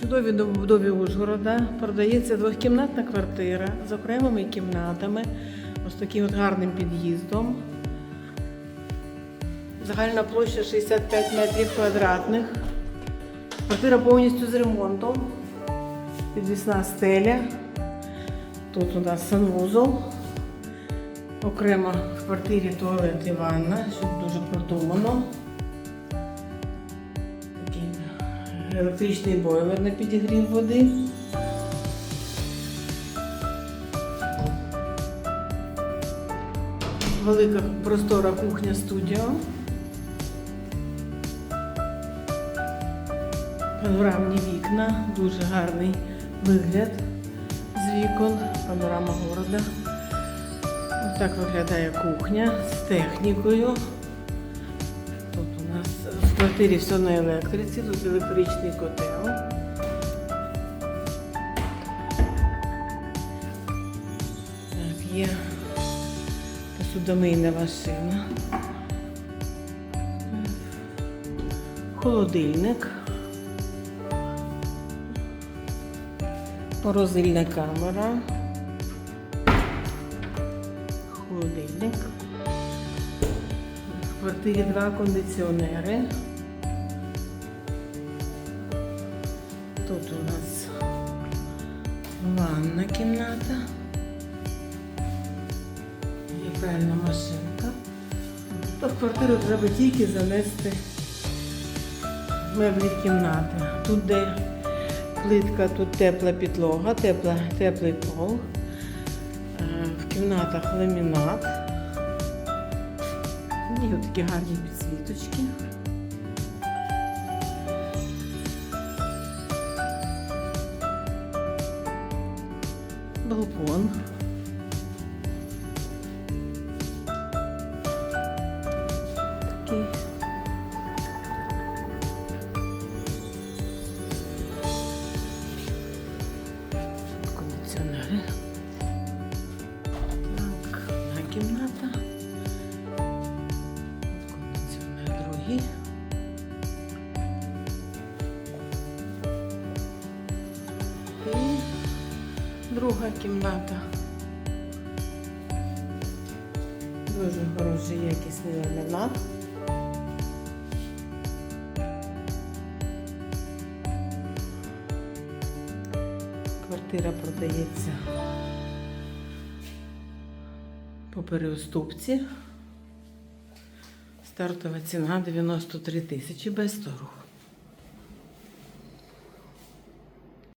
Чудові новобудові Ужгорода продається двохкімнатна квартира з окремими кімнатами, ось таким от гарним під'їздом. Загальна площа 65 метрів квадратних. Квартира повністю з ремонтом. Підвісна стеля. Тут у нас санвузол. Окремо в квартирі туалет і ванна, що дуже продумано. Електричний бойлер на підігрів води. Велика простора кухня студіо. Панорамні вікна, дуже гарний вигляд з вікон, панорама города. Ось так виглядає кухня з технікою. Квартирі все на електриці, тут електричний котел. Так, є посудомийна машина. Холодильник. Морозильна камера. Квартирі два кондиціонери. Тут у нас ванна кімната. Є пральна машинка. То в квартиру треба тільки занести меблі кімнати. Тут де плитка, тут тепла підлога, тепла, теплий пол. Е, В кімнатах ламінат. От такі гарні підсвіточки. Балкон. Кондиціонери. Так, одна кімната. Кондиціонер. І друга кімната. Дуже хороший якісний ламінат. Квартира продається по переуступці. Стартова ціна 93 тисячі без торгу.